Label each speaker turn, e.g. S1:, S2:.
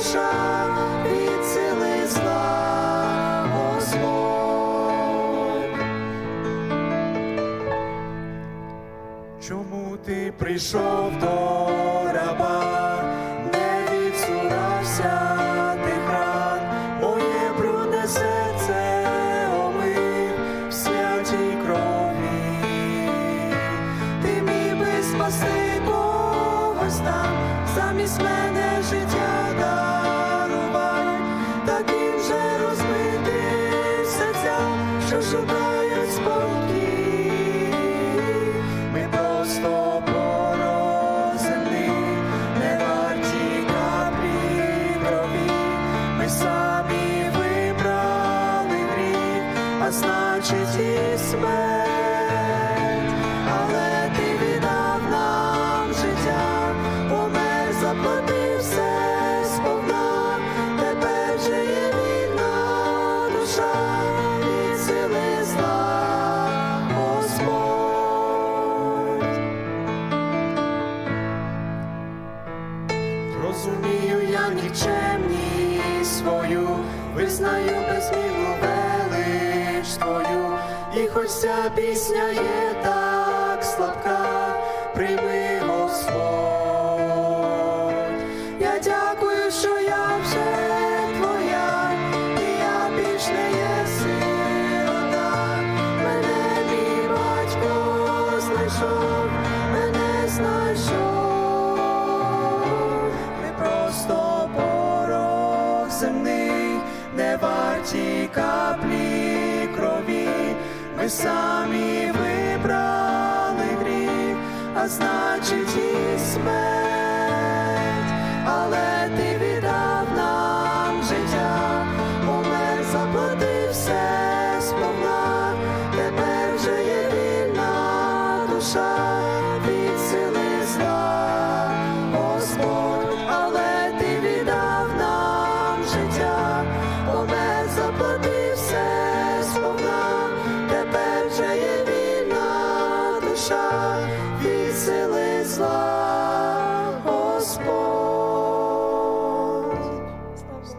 S1: душа від сили.
S2: Чому ти прийшов до раба, не відсурався тих ран, моє брудне серце омив в святій крові.
S1: Ти міг би спасти когось там, замість мене життя що шукають.
S2: Ми просто порозумні, не варті каплі крові. Ми самі вибрали гріх, а значить і смерть. Визнаю безмірну велич твою, і хоч ця пісня є так слабка, прийми варті каплі крові. Ми самі вибрали гріх, а значить і смерть, заплати все сповна, тепер вже є вільна душа від сили зла.